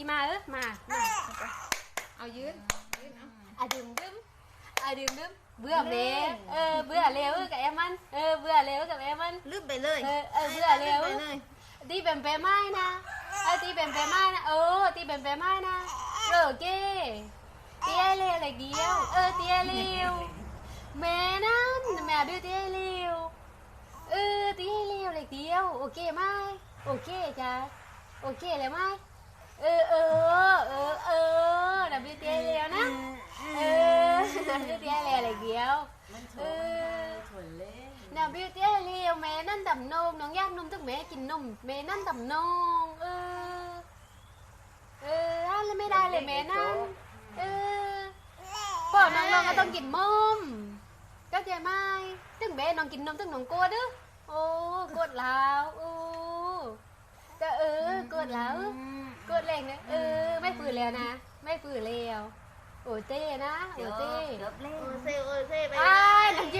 อีมาเออมามาเอายืนยืนเอา à đừng đếm à đừng đếm bữa mẹ ờ bữa leo với cả em ăn ờ bữa leo với cả em ăn ลืมไปเลย ờ ờ ลื bữa มไป leo เลย đi bèm bè mai nè ờ đi bèm bè mai nè ờ đi bèm bè mai nè rồi ok tia leo là điêu ờ tia leo mẹ nó mẹ đưa tia leo ừ tia leo là điêu ok mai ok cha ok là mai ừ ừ ừ ừ làm đưa tia leo nè เออน้ำบิวตี้อะไรอะไรเดียวเออ น้ำบิวตี้อะไรเดียวแม่นั่นดำนมน้องยากนมตึกแม่กินนมแม่นั่นดำนมเออ เออแล้วไม่ได้เลยแม่นั่น เออพ่อน้องลองก็ต้องกินมมก็ใจไหมตึกแม่น้องกินนมตึกน้องกลัวดื้อโอ้กดแล้วโอ้ก็เออกดแล้ว กดแรงนะเออ ไม่ฝืนแล้วนะ ไม่ฝืนแล้ว โอ้เต้นะ โอ้เต้โอเซโอเซไปอ่า